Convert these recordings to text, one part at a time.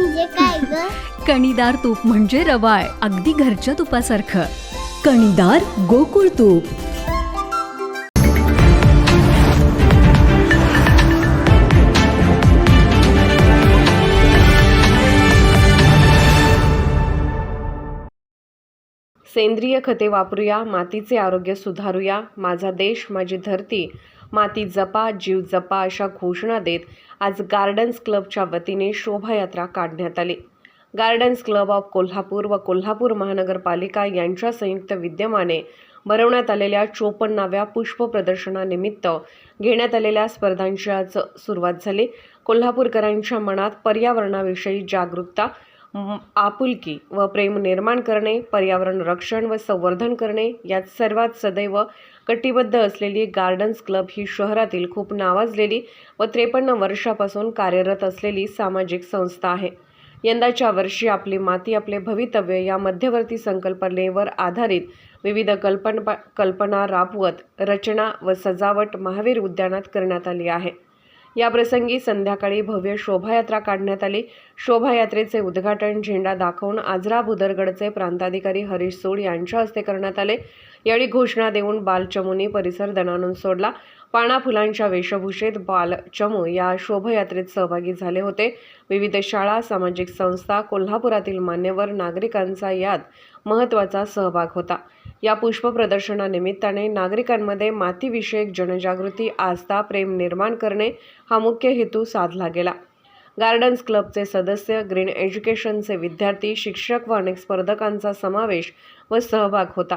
म्हणजे काय ग? कणीदार तूप म्हणजे रवाळ अगदी घरच्या तुपासारखं. कणीदार गोकुळ तूप. सेंद्रिय खते वापरूया मातीचे आरोग्य सुधारूया माझा देश माझी धरती. माती जपा जीव जपा अशा घोषणा देत आज गार्डन्स क्लबच्या वतीने शोभायात्रा काढण्यात आली. गार्डन्स क्लब ऑफ कोल्हापूर व कोल्हापूर महानगरपालिका यांच्या संयुक्त विद्यमाने भरवण्यात आलेल्या चोपन्नाव्या पुष्प प्रदर्शनानिमित्त घेण्यात आलेल्या स्पर्धांची आज सुरुवात झाली. कोल्हापूरकरांच्या मनात पर्यावरणाविषयी जागरूकता आपुलकी व प्रेम निर्माण करणे पर्यावरण रक्षण व संवर्धन करणे यात सर्वात सदैव कटिबद्ध असलेली गार्डन्स क्लब ही शहरातील खूप नावाजलेली व त्रेपन्न वर्षापासून कार्यरत असलेली सामाजिक संस्था आहे. यंदाच्या वर्षी आपली माती आपले भवितव्य या मध्यवर्ती संकल्पनेवर आधारित विविध कल्पन कल्पना राबवत रचना व सजावट महावीर उद्यानात करण्यात आली आहे. या प्रसंगी संध्याकाळी भव्य शोभायात्रा काढण्यात आली. शोभायात्रेचे उद्घाटन झेंडा दाखवून आजरा भुदरगडचे प्रांताधिकारी हरीश सोड यांच्या हस्ते करण्यात आले. यावेळी घोषणा देऊन बालचमूंनी परिसर दणाणून सोडला. पाना फुलांच्या वेशभूषेत बालचमू या शोभायात्रेत सहभागी झाले होते. विविध शाळा सामाजिक संस्था कोल्हापुरातील मान्यवर नागरिकांचा यात महत्त्वाचा सहभाग होता. या पुष्प प्रदर्शनानिमित्ताने नागरिकांमध्ये मातीविषयक जनजागृती आस्था प्रेम निर्माण करणे हा मुख्य हेतू साधला गेला. गार्डन्स क्लबचे सदस्य ग्रीन एज्युकेशनचे विद्यार्थी शिक्षक व अनेक स्पर्धकांचा समावेश व सहभाग होता.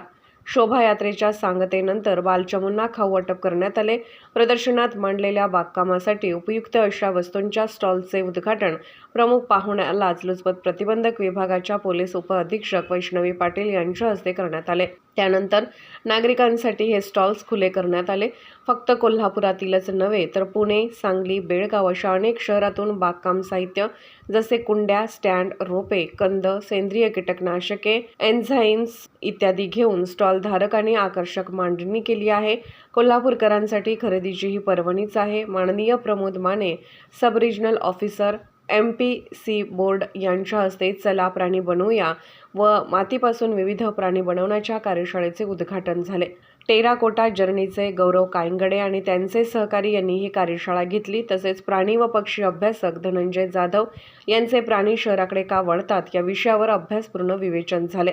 शोभायात्रेच्या सांगतेनंतर बालचमूंना खाऊ वाटप करण्यात आले. प्रदर्शनात मांडलेल्या बागकामासाठी उपयुक्त अशा वस्तूंच्या स्टॉलचे उद्घाटन प्रमुख पाहुण्या लाचलुचपत प्रतिबंधक विभागाच्या पोलीस उपअधीक्षक वैष्णवी पाटील यांच्या हस्ते करण्यात आले. त्यानंतर नागरिकांसाठी हे स्टॉल्स खुले करण्यात आले. फक्त कोल्हापुरातीलच नव्हे तर पुणे सांगली बेळगाव अशा अनेक शहरातून बागकाम साहित्य जसे कुंड्या स्टँड रोपे कंद सेंद्रिय कीटकनाशके एन्झाईम्स इत्यादी घेऊन स्टॉल धारकांनी आकर्षक मांडणी केली आहे. कोल्हापूरकरांसाठी खरेदीची ही पर्वणीच आहे. माननीय Pramod Mane sub regional officer M P C board यांच्या हस्ते चला प्राणी बनवूया व मातीपासून विविध प्राणी बनवण्याच्या कार्यशाळेचे उद्घाटन झाले. टेराकोटा जर्नीचे गौरव कायंगडे आणि त्यांचे सहकारी यांनी ही कार्यशाळा घेतली. तसेच प्राणी व पक्षी अभ्यासक धनंजय जाधव यांचे प्राणी शहराकडे का वळतात या विषयावर अभ्यासपूर्ण विवेचन झाले.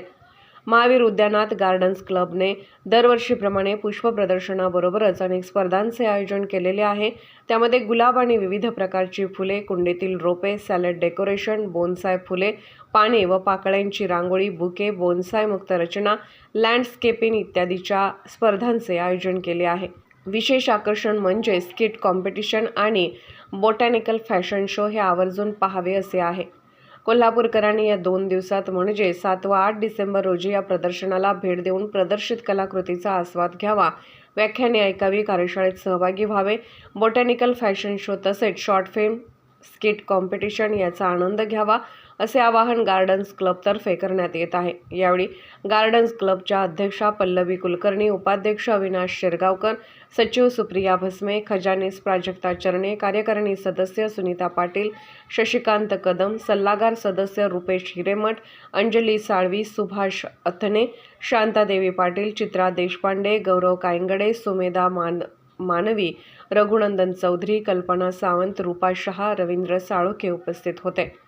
महावीर उद्यानात गार्डन्स क्लबने दरवर्षीप्रमाणे पुष्प प्रदर्शनाबरोबरच अनेक स्पर्धांचे आयोजन केलेले आहे. त्यामध्ये गुलाब आणि विविध प्रकारची फुले कुंडीतील रोपे सॅलड डेकोरेशन बोनसाय फुले पाने व पाकळ्यांची रांगोळी बुके बोनसाय मुक्त रचना लँडस्केपिंग इत्यादीच्या स्पर्धांचे आयोजन केले आहे. विशेष आकर्षण म्हणजे स्किट कॉम्पिटिशन आणि बोटॅनिकल फॅशन शो हे आवर्जून पाहावे असे आहे. कोल्हापूरकरांनी या दोन दिवसात म्हणजे सात व आठ डिसेंबर रोजी या प्रदर्शनाला भेट देऊन प्रदर्शित कलाकृतीचा आस्वाद घ्यावा. व्याख्याने ऐकावी कार्यशाळेत सहभागी व्हावे. बोटॅनिकल फॅशन शो तसेच शॉर्ट फिल्म स्किट कॉम्पिटिशन याचा आनंद घ्यावा. असे आवाहन गार्डन्स क्लबतर्फे करण्यात येत आहे. यावेळी गार्डन्स क्लबच्या अध्यक्षा पल्लवी कुलकर्णी उपाध्यक्ष अविनाश शिरगावकर सचिव सुप्रिया भस्मे खजानीस प्राजक्ता चरणे कार्यकारिणी सदस्य सुनीता पाटील शशिकांत कदम सल्लागार सदस्य रुपेश हिरेमठ अंजली साळवी सुभाष अथने शांतादेवी पाटील चित्रा देशपांडे गौरव कायंगडे सुमेधा मान मानवी रघुनंदन चौधरी कल्पना सावंत रूपा शहा रवींद्र साळुखे उपस्थित होते.